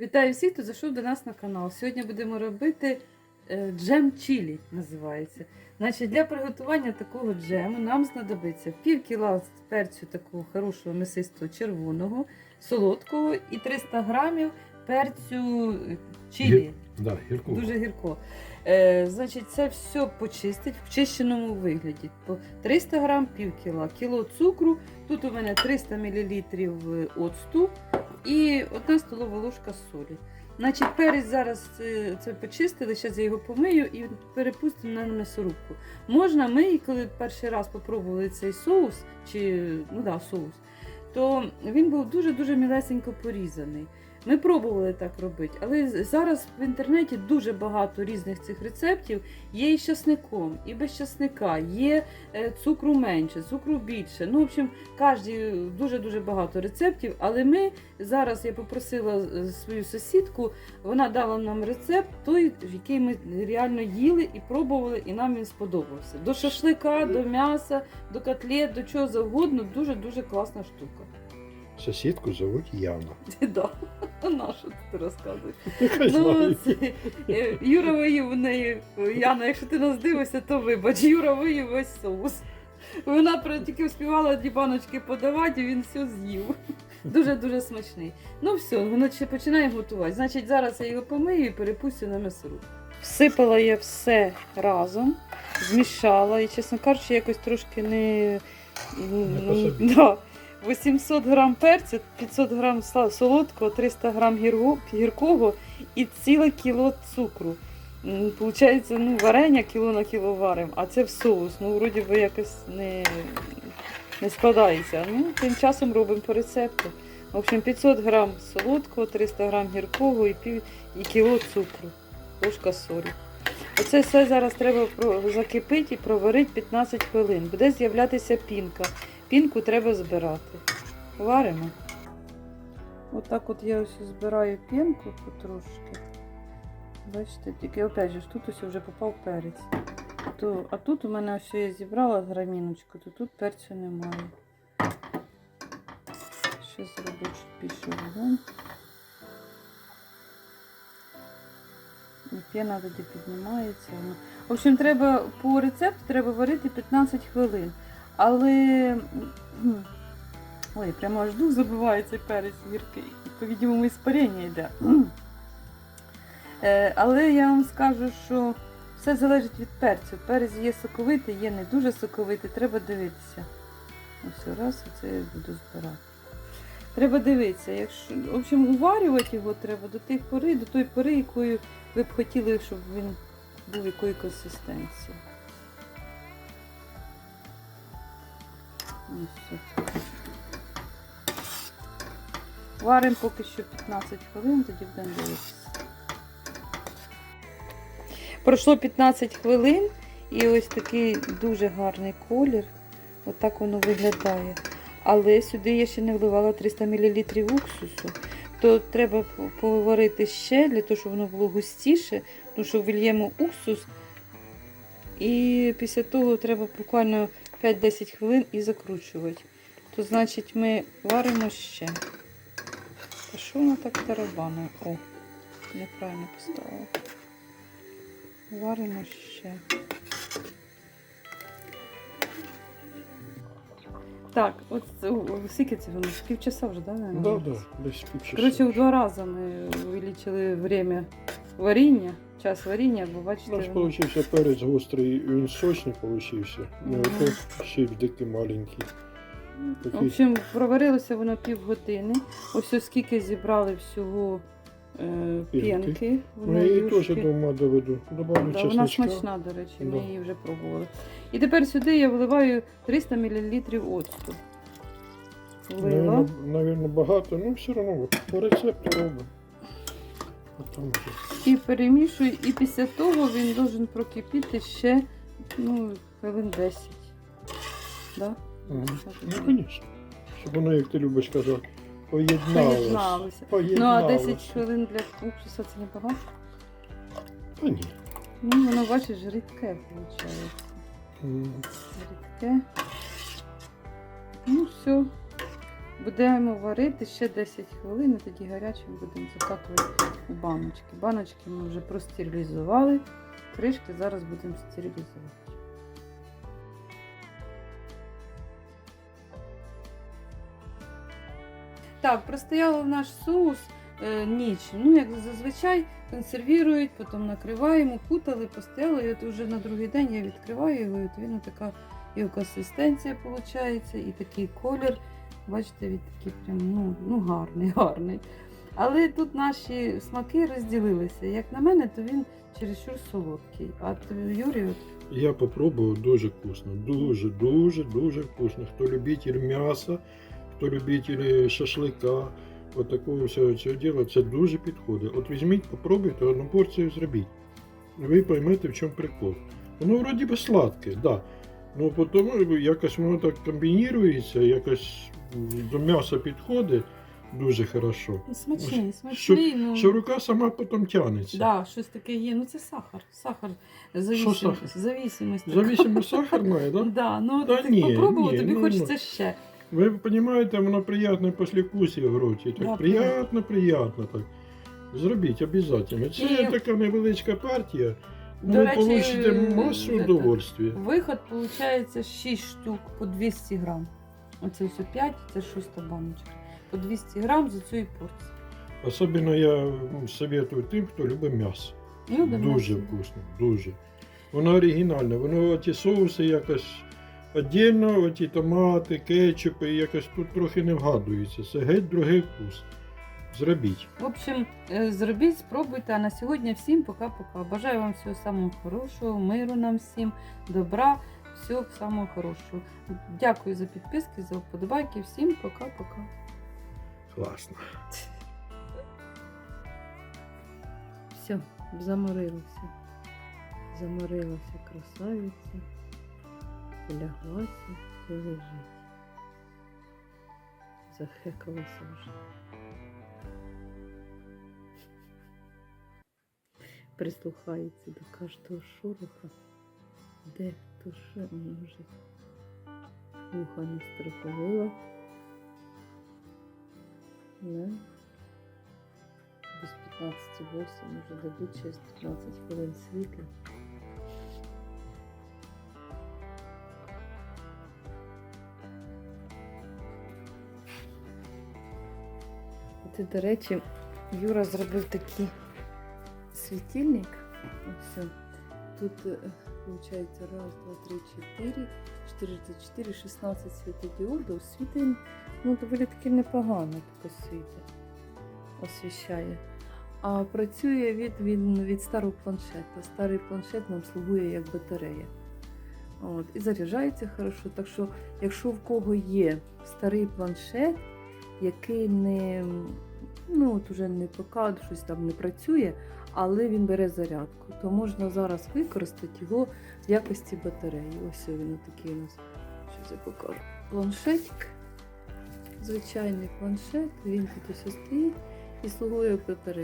Вітаю всіх, хто зайшов до нас на канал. Сьогодні будемо робити е, джем чілі, називається. Значить, для приготування такого джему нам знадобиться пів кіла перцю такого хорошого мисистого червоного, солодкого і 300 грамів перцю е, чілі. Да, гірку. Дуже гірко. Е, значить, це все почистить в чищеному вигляді. По 300 грам, пів кіла, кіло цукру. Тут у мене 300 мл оцту і одна столова ложка солі. Значить, перець зараз е, це почистили, зараз я його помию і перепустимо на м'ясорубку. Можна, ми, коли перший раз спробували цей соус, чи ну да, соус, то він був дуже-дуже мілесенько порізаний. Ми пробували так робити, але зараз в інтернеті дуже багато різних цих рецептів. Є і з часником, і без часника, є е, цукру менше, цукру більше. Ну, в общем, кожен дуже-дуже багато рецептів. Але ми зараз я попросила е, свою сусідку, вона дала нам рецепт, той, який ми реально їли і пробували, і нам він сподобався. До шашлика, до м'яса, до котлет, до чого завгодно. Дуже-дуже класна штука. Сусідку зовуть Яна. Да. На що ти розказуєш? Ну, це, е, Юра виїв в неї. Яна, якщо ти нас дивишся, то вибач. Юра виїв весь соус. Вона тільки вспівала дві баночки подавати, і він все з'їв. Дуже-дуже смачний. Ну все, воно ще починає готувати. Значить, зараз я його помию і перепустю на м'ясорубку. Всипала я все разом, змішала і, чесно кажучи, якось трошки не. Не. Да. 800 грам перцю, 500 грам солодкого, 300 грам гіркого і ціле кіло цукру. Получається, ну, варення кіло на кіло варимо, а це в соус. Ну, вроді би якось не, не складається. Ну, тим часом робимо по рецепту. В общем, 500 грам солодкого, 300 грам гіркого і, пів, і кіло цукру, ложка солі. Оце все зараз треба закипити і проварити 15 хвилин. Буде з'являтися пінка. Пінку треба збирати. Варимо. Отак от я ось збираю пінку потрошки. Бачите, тільки опять же, тут ось вже попав перець. То, а тут у мене ось я зібрала граміночку, то тут перцю немає. Ще зроблю чуть більше вогонь. І піна тоді піднімається. В общем, треба по рецепту треба варити 15 хвилин. Але. Ой, прямо аж дух забивається перець гіркий. По-відомому, іспарення йде. Е, Але я вам скажу, що все залежить від перцю. Перець є соковитий, є не дуже соковитий, треба дивитися. Ось раз оце я буду збирати. Треба дивитися, якщо, в общем, уварювати його треба до тих пори, до тої пори, якою ви б хотіли, щоб він був якої консистенції. Варимо поки що 15 хвилин, тоді будемо дивитися. Пройшло 15 хвилин і ось такий дуже гарний колір. Отак воно виглядає. Але сюди я ще не вливала 300 мл уксусу. То треба поварити ще для того, щоб воно було густіше, тому що вільємо уксус. І після того треба буквально 5-10 хвилин і закручувати. То значить ми варимо ще. А що воно так тарабанить? О, неправильно поставила. Варимо ще. Так, от скільки це воно? Півчаса вже, так? Да, Да, да, десь півчаса. Коротше, в два рази ми увеличили время варіння, час варіння, бо У бачите. нас воно- получився перець гострий, він сочний получився. Ну, ото ще й такий маленький. В общем, проварилося воно півгодини. Ось ось скільки зібрали всього е, я її теж дома доведу. Добавлю Да, вона смачна, до речі, ми Да. її вже пробували. І тепер сюди я вливаю 300 мл оцту. Влила. Наверно, наверно, багато, ну все одно по рецепту робимо. І перемішую, і після того він должен прокипіти ще ну, хвилин 10. Да? Мгм. Ну, звісно. Щоб воно, як ти любиш казати, поєдналося. Поєдналося. Ну, а 10 хвилин для уксуса це не багато? Та ні. Ну, воно, бачиш, рідке виходить. Рідке. Ну, все. Будемо варити ще 10 хвилин, і тоді гарячим будемо закатувати у баночки. Баночки ми вже простерилізували, кришки зараз будемо стерилізувати. Так, простояв наш соус е, ніч. Ну, як зазвичай, консервують, потім накриваємо, кутали, постояло, і от вже на другий день я відкриваю його, і от він така і консистенція виходить, і такий колір. Бачите, він такий прям ну, ну гарний, гарний. Але тут наші смаки розділилися. Як на мене, то він чересчур солодкий. А то Юрій, Я попробував дуже вкусно. Дуже, дуже, дуже вкусно. Хто любитель м'яса, хто любитель шашлика, от такого всього цього діла, це дуже підходить. От візьміть, попробуйте, одну порцію зробіть. Ви поймете, в чому прикол. Воно вроді би сладке, да. Ну потім якось воно так комбінується, якось до м'яса підходить дуже хорошо. смачний, смачний. ну, Що рука сама потім тягнеться. Да, щось таке є. Ну це сахар. Сахар. Завісимость. сахар? Завісимость. Завісимо сахар має, так? Да? Да, ну ти ні, попробував, ні, тобі ну, хочеться ще. Ви розумієте, воно приємне послевкусие в роті. Так Да, приємно, приємно так. Зробіть обов'язково. Це І- така невеличка партія. Ну, До ви речі, получите масу удовольствия. Виход виходить 6 штук по 200 грам. Оце все 5, це 6 баночки. По 200 грам за цю порцію. Особливо я советую тим, хто любить м'ясо. Любимо. Дуже вкусно, дуже. Воно оригінальне, воно ті соуси якось віддільно, оті томати, кетчупи, якось тут трохи не вгадується. Це геть другий вкус. Зробіть. В общем, е, зробіть, спробуйте. А на сьогодні всім пока-пока. Бажаю вам всього самого хорошого, миру нам всім, добра, всього самого хорошого. Дякую за підписки, за вподобайки. Всім пока-пока. Класно. Все, заморилася. Заморилася красавиця, поляглася і лежить. Захекалася вже. Прислухається до кожного шороха, де що може. Вуха не страховила. Не. Без 15.08 вже дадуть через 15 хвилин світла. От до речі, Юра зробив такий світильник. Ось. Тут, виходить, раз, два, три, чотири, чотири, це чотири, 16 світодіодів. Світить, ну, доволі таки непогано так світить освіщає. А працює від, він від старого планшета. Старий планшет нам слугує як батарея. От, і заряджається хорошо. Так що, якщо в кого є старий планшет, який не, ну, от уже не пока щось там не працює, але він бере зарядку, то можна зараз використати його в якості батареї. Ось він такий у нас. Що це покажу? Планшетик. Звичайний планшет, він тут ось стоїть і слугує батарею.